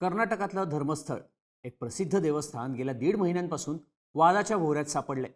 कर्नाटकातलं धर्मस्थळ एक प्रसिद्ध देवस्थान गेल्या दीड महिन्यांपासून वादाच्या भोवऱ्यात सापडले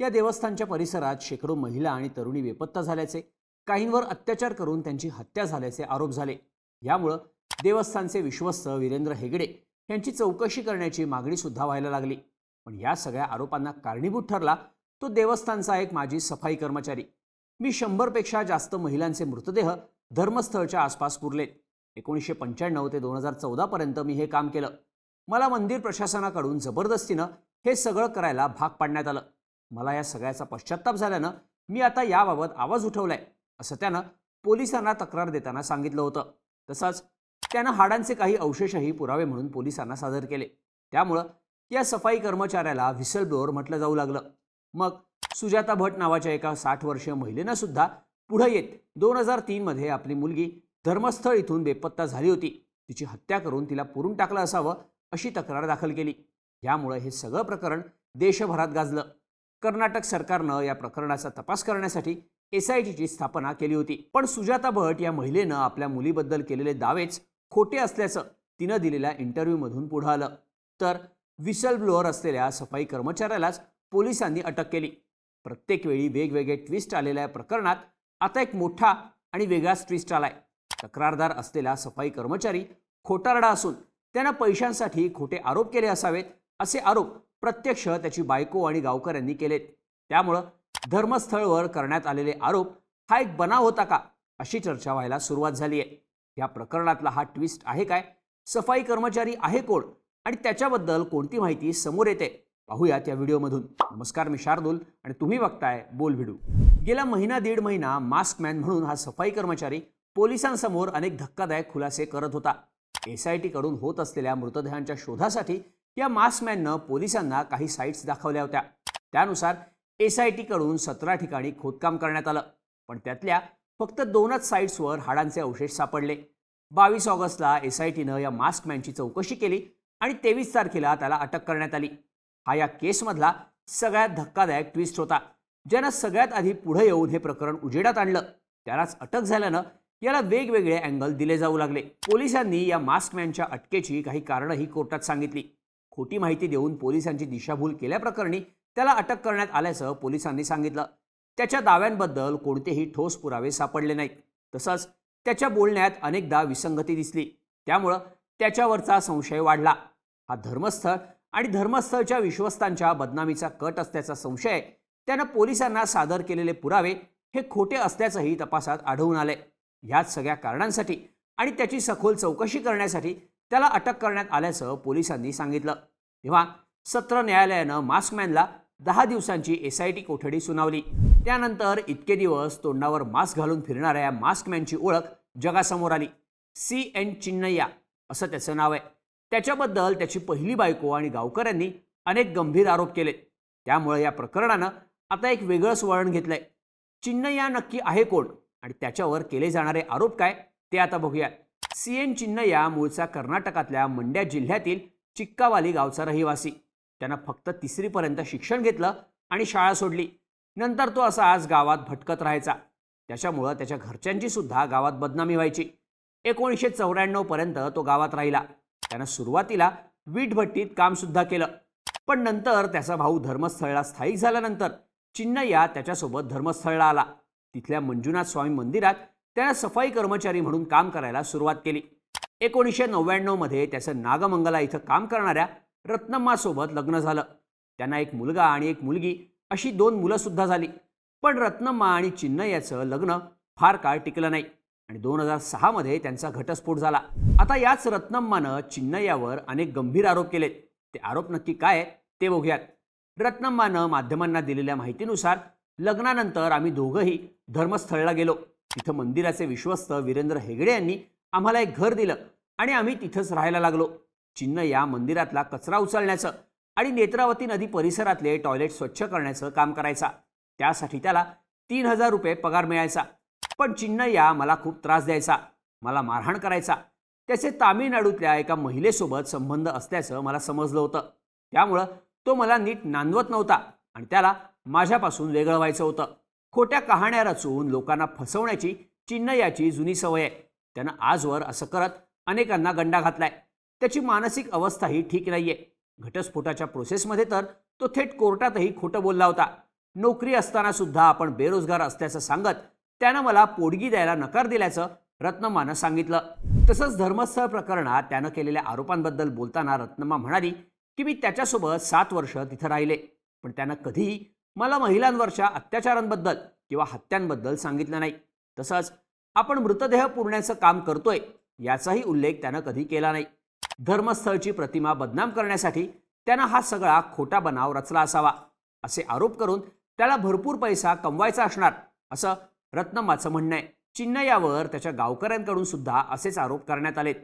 या देवस्थानच्या परिसरात शेकडो महिला आणि तरुणी बेपत्ता झाल्याचे काहींवर अत्याचार करून त्यांची हत्या झाल्याचे आरोप झाले. यामुळं देवस्थानचे विश्वस्त वीरेंद्र हेगडे यांची चौकशी करण्याची मागणी सुद्धा व्हायला लागली. पण या सगळ्या आरोपांना कारणीभूत ठरला तो देवस्थानचा एक माजी सफाई कर्मचारी. मी शंभरपेक्षा जास्त महिलांचे मृतदेह धर्मस्थळच्या आसपास पुरलेत. एकोणीसशे पंच्याण्णव ते दोन हजार चौदापर्यंत मी हे काम केलं. मला मंदिर प्रशासनाकडून जबरदस्तीनं हे सगळं करायला भाग पाडण्यात आलं. मला या सगळ्याचा पश्चाताप झाल्यानं मी आता याबाबत आवाज उठवलाय असं त्यानं पोलिसांना तक्रार देताना सांगितलं होतं. तसंच त्यानं हाडांचे काही अवशेषही पुरावे म्हणून पोलिसांना सादर केले. त्यामुळं या सफाई कर्मचाऱ्याला व्हिसल ब्लोअर म्हटलं जाऊ लागलं. मग सुजाता भट नावाच्या एका साठ वर्षीय महिलेनं सुद्धा पुढे येत दोन हजार तीनमध्ये आपली मुलगी धर्मस्थळ इथून बेपत्ता झाली होती. तिची हत्या करून तिला पुरून टाकलं असावं अशी तक्रार दाखल केली. यामुळे हे सगळं प्रकरण देशभरात गाजलं. कर्नाटक सरकारनं या प्रकरणाचा तपास करण्यासाठी एस आय टीची स्थापना केली होती. पण सुजाता भट या महिलेनं आपल्या मुलीबद्दल केलेले दावेच खोटे असल्याचं तिनं दिलेल्या इंटरव्ह्यूमधून पुढं आलं. तर विसल ब्लोअर असलेल्या सफाई कर्मचाऱ्यालाच पोलिसांनी अटक केली. प्रत्येक वेळी वेगवेगळे ट्विस्ट आलेल्या प्रकरणात आता एक मोठा आणि वेगळाच ट्विस्ट आलाय. तक्रारदार असलेला सफाई कर्मचारी खोटारडा असून त्यानं पैशांसाठी खोटे आरोप केले असावेत असे आरोप प्रत्यक्ष त्याची बायको आणि गावकऱ्यांनी केलेत. त्यामुळं धर्मस्थळवर करण्यात आलेले आरोप हा एक बनाव होता का अशी चर्चा व्हायला सुरुवात झाली आहे या प्रकरणातला हा ट्विस्ट आहे काय? सफाई कर्मचारी आहे कोण? आणि त्याच्याबद्दल कोणती माहिती समोर येते? पाहूयात या व्हिडिओमधून. नमस्कार मी शार्दूल आणि तुम्ही बघताय बोल व्हिडिओ गेला महिना दीड महिना मास्क मॅन म्हणून हा सफाई कर्मचारी पोलिसांसमोर अनेक धक्कादायक खुलासे करत होता. एस आय टीकडून होत असलेल्या मृतदेहांच्या शोधासाठी या मास्कमॅननं पोलिसांना काही साईट्स दाखवल्या होत्या. त्यानुसार एस आय टीकडून सतरा ठिकाणी खोदकाम करण्यात आलं. पण त्यातल्या फक्त दोनच साईट्सवर हाडांचे अवशेष सापडले. बावीस ऑगस्टला एस आय टीनं या मास्कमॅनची चौकशी केली आणि तेवीस तारखेला त्याला अटक करण्यात आली. हा या केसमधला सगळ्यात धक्कादायक ट्विस्ट होता ज्यानं सगळ्यात आधी पुढे येऊन हे प्रकरण उजेडात आणलं. त्यालाच अटक झाल्यानं याला वेगवेगळे अँगल दिले जाऊ लागले. पोलिसांनी या मास्कमॅनच्या अटकेची काही कारणंही कोर्टात सांगितली. खोटी माहिती देऊन पोलिसांची दिशाभूल केल्याप्रकरणी त्याला अटक करण्यात आल्याचं पोलिसांनी सांगितलं. त्याच्या दाव्यांबद्दल कोणतेही ठोस पुरावे सापडले नाहीत. तसंच त्याच्या बोलण्यात अनेकदा विसंगती दिसली. त्यामुळं त्याच्यावरचा संशय वाढला. हा धर्मस्थळ आणि धर्मस्थळच्या विश्वस्तांच्या बदनामीचा कट असल्याचा संशय त्यानं पोलिसांना सादर केलेले पुरावे हे खोटे असल्याचंही तपासात आढळून आले ह्याच सगळ्या कारणांसाठी आणि त्याची सखोल चौकशी करण्यासाठी त्याला अटक करण्यात आल्याचं पोलिसांनी सांगितलं. तेव्हा सत्र न्यायालयानं मास्कमॅनला दहा दिवसांची एस आय टी कोठडी सुनावली. त्यानंतर इतके दिवस तोंडावर मास्क घालून फिरणाऱ्या मास्कमॅनची ओळख जगासमोर आली. सी एन चिन्नय्या असं त्याचं नाव आहे. त्याच्याबद्दल त्याची पहिली बायको आणि गावकऱ्यांनी अनेक गंभीर आरोप केले. त्यामुळे या प्रकरणानं आता एक वेगळंच वळण घेतलंय. चिन्नय्या नक्की आहे कोण? आणि त्याच्यावर केले जाणारे आरोप काय ते आता बघूया सी एन चिन्नया मूळचा कर्नाटकातल्या मंड्या जिल्ह्यातील चिक्कावाली गावचा रहिवासी. त्यानं फक्त तिसरीपर्यंत शिक्षण घेतलं आणि शाळा सोडली. नंतर तो असा आज गावात भटकत राहायचा. त्याच्यामुळं त्याच्या घरच्यांची सुद्धा गावात बदनामी व्हायची. एकोणीसशे चौऱ्याण्णव पर्यंत तो गावात राहिला. त्यानं सुरुवातीला वीटभट्टीत कामसुद्धा केलं. पण नंतर त्याचा भाऊ धर्मस्थळला स्थायिक झाल्यानंतर चिन्नय्या त्याच्यासोबत धर्मस्थळला आला. तिथल्या मंजुनाथ स्वामी मंदिरात त्यानं सफाई कर्मचारी म्हणून काम करायला सुरुवात केली. एकोणीसशे नव्याण्णवमध्ये त्याचं नागमंगला इथं काम करणाऱ्या रत्नम्मासोबत लग्न झालं. त्यांना एक मुलगा आणि एक मुलगी अशी दोन मुलंसुद्धा झाली. पण रत्नम्मा आणि चिन्नय्याचं लग्न फार काळ टिकलं नाही आणि दोन हजार सहामध्ये त्यांचा घटस्फोट झाला. आता याच रत्नम्मानं चिन्नयावर अनेक गंभीर आरोप केलेत. ते आरोप नक्की काय आहेत ते बघूयात. रत्नम्मानं माध्यमांना दिलेल्या माहितीनुसार लग्नानंतर आम्ही दोघंही धर्मस्थळला गेलो. तिथं मंदिराचे विश्वस्त वीरेंद्र हेगडे यांनी आम्हाला एक घर दिलं आणि आम्ही तिथंच राहायला लागलो. चिन्ह या मंदिरातला कचरा उचलण्याचं आणि नेत्रावती नदी परिसरातले टॉयलेट स्वच्छ करण्याचं काम करायचा. त्यासाठी त्याला तीन हजार रुपये पगार मिळायचा. पण चिन्नय्या मला खूप त्रास द्यायचा. मला मारहाण करायचा. त्याचे तामिळनाडूतल्या एका महिलेसोबत संबंध असल्याचं मला समजलं होतं. त्यामुळं तो मला नीट नांदवत नव्हता. आणि त्याला माझ्यापासून वेगळं व्हायचं होतं. खोट्या कहाण्या रचून लोकांना फसवण्याची चिन्ह याची जुनी सवय आहे. त्यानं आजवर असं करत अनेकांना गंडा घातलाय. त्याची मानसिक अवस्थाही ठीक नाहीये. घटस्फोटाच्या प्रोसेसमध्ये तर तो थेट कोर्टातही खोटं बोलला होता. नोकरी असताना सुद्धा आपण बेरोजगार असल्याचं सांगत त्यानं मला पोडगी द्यायला नकार दिल्याचं रत्नमानं सांगितलं. तसंच धर्मस्थळ प्रकरणात त्यानं केलेल्या आरोपांबद्दल बोलताना रत्नमा म्हणाली की मी त्याच्यासोबत सात वर्ष तिथं राहिले. पण त्यानं कधीही मला महिलांवरच्या अत्याचारांबद्दल किंवा हत्यांबद्दल सांगितलं नाही. तसंच आपण मृतदेह पुरण्याचं काम करतोय याचाही उल्लेख त्यानं कधी केला नाही. धर्मस्थळची प्रतिमा बदनाम करण्यासाठी त्यानं हा सगळा खोटा बनाव रचला असावा असे आरोप करून त्याला भरपूर पैसा कमवायचा असणार असं रत्नम्माचं म्हणणं आहे. चिन्नयावर त्याच्या गावकऱ्यांकडून सुद्धा असेच आरोप करण्यात आलेत.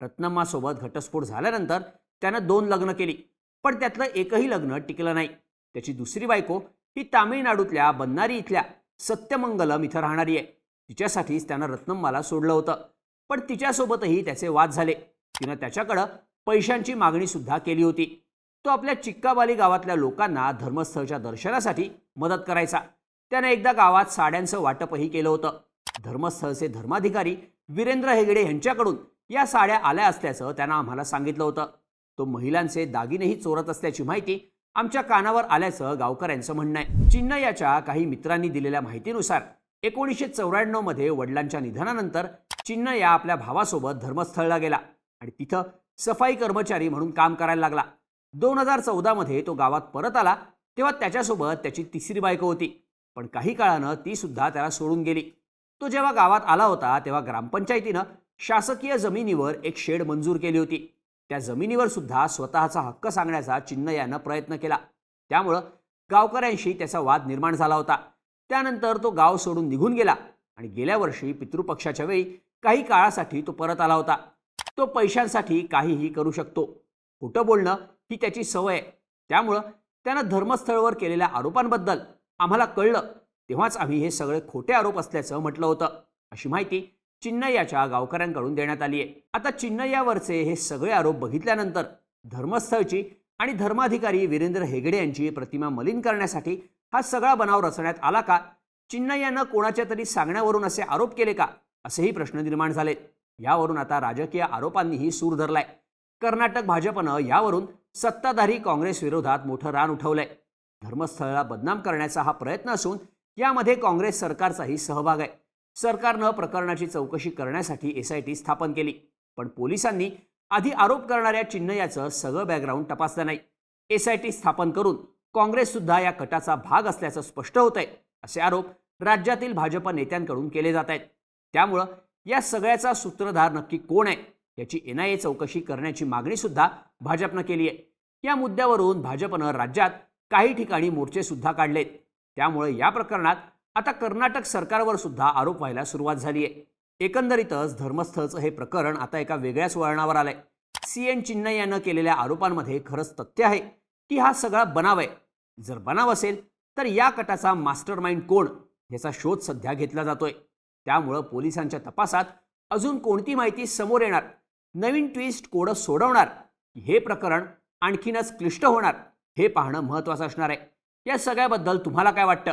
रत्नम्मासोबत घटस्फोट झाल्यानंतर त्यानं दोन लग्न केली पण त्यातलं एकही लग्न टिकलं नाही. त्याची दुसरी बायको ही तामिळनाडूतल्या बन्नारी इथल्या सत्यमंगलम इथं राहणारी आहे. तिच्यासाठीच त्यानं रत्नम्माला सोडलं होतं. पण तिच्यासोबतही त्याचे वाद झाले. तिनं त्याच्याकडं पैशांची मागणी सुद्धा केली होती. तो आपल्या चिक्काबाली गावातल्या लोकांना धर्मस्थळच्या दर्शनासाठी मदत करायचा. त्यानं एकदा गावात साड्यांचं वाटपही केलं होतं. धर्मस्थळचे धर्माधिकारी वीरेंद्र हेगडे यांच्याकडून या साड्या आल्या असल्याचं त्यानं आम्हाला सांगितलं होतं. तो महिलांचे दागिनेही चोरत असल्याची माहिती आमच्या कानावर आल्याचं गावकऱ्यांचं म्हणणं आहे. चिन्नयाच्या काही मित्रांनी दिलेल्या माहितीनुसार एकोणीसशे चौऱ्याण्णवमध्ये वडिलांच्या निधनानंतर चिन्नया आपल्या भावासोबत धर्मस्थळला गेला आणि तिथं सफाई कर्मचारी म्हणून काम करायला लागला. दोन हजार चौदामध्ये तो गावात परत आला तेव्हा त्याच्यासोबत त्याची तिसरी बायको होती. पण काही काळानं ती सुद्धा त्याला सोडून गेली. तो जेव्हा गावात आला होता तेव्हा ग्रामपंचायतीनं शासकीय जमिनीवर एक शेड मंजूर केली होती. त्या जमिनीवर सुद्धा स्वतःचा हक्क सांगण्याचा चिन्ह यानं प्रयत्न केला. त्यामुळं गावकऱ्यांशी त्याचा वाद निर्माण झाला होता. त्यानंतर तो गाव सोडून निघून गेला आणि गेल्या वर्षी पितृपक्षाच्या वेळी काही काळासाठी तो परत आला होता. तो पैशांसाठी काहीही करू शकतो. खोटं बोलणं ही त्याची सवय आहे. त्यामुळं त्यानं धर्मस्थळवर केलेल्या आरोपांबद्दल आम्हाला कळलं. तेव्हाच आम्ही हे सगळे खोटे आरोप असल्याचं म्हटलं होतं. अशी माहिती चिन्नय्याच्या गावकऱ्यांकडून देण्यात आली आहे. आता चिन्नय्यावरचे हे सगळे आरोप बघितल्यानंतर धर्मस्थळची आणि धर्माधिकारी वीरेंद्र हेगडे यांची प्रतिमा मलिन करण्यासाठी हा सगळा बनाव रचण्यात आला का? चिन्नय्यानं कोणाच्या तरी सांगण्यावरून असे आरोप केले का? असेही प्रश्न निर्माण झाले. यावरून आता राजकीय आरोपांनीही सूर धरलाय. कर्नाटक भाजपनं यावरून सत्ताधारी काँग्रेस विरोधात मोठं रान उठवलंय. धर्मस्थळाला बदनाम करण्याचा हा प्रयत्न असून यामध्ये काँग्रेस सरकारचाही सहभाग आहे. सरकारनं प्रकरणाची चौकशी करण्यासाठी एस आय टी स्थापन केली. पण पोलिसांनी आधी आरोप करणाऱ्या चिन्हयाचं सगळं बॅकग्राऊंड तपासलं नाही. एस आय टी स्थापन करून काँग्रेस सुद्धा या कटाचा भाग असल्याचं स्पष्ट होत आहे असे आरोप राज्यातील भाजप नेत्यांकडून केले जात आहेत. त्यामुळं या सगळ्याचा सूत्रधार नक्की कोण आहे याची एन आय ए चौकशी करण्याची मागणी सुद्धा भाजपनं केली आहे. या मुद्द्यावरून भाजपनं राज्यात काही ठिकाणी मोर्चे सुद्धा काढलेत. त्यामुळे या प्रकरणात आता कर्नाटक सरकारवर सुद्धा आरोप व्हायला सुरुवात झाली आहे एकंदरीतच धर्मस्थळचं हे प्रकरण आता एका वेगळ्याच वळणावर आलंय. सी एन चिन्नय यानं केलेल्या आरोपांमध्ये खरंच तथ्य आहे की हा सगळा बनाव आहे. जर बनाव असेल तर या कटाचा मास्टर माइंड कोण याचा शोध सध्या घेतला जातोय. त्यामुळं पोलिसांच्या तपासात अजून कोणती माहिती समोर येणार? नवीन ट्विस्ट कोडं सोडवणार? हे प्रकरण आणखीनच क्लिष्ट होणार? हे पाहणं महत्त्वाचं असणार आहे. या सगळ्याबद्दल तुम्हाला काय वाटतं?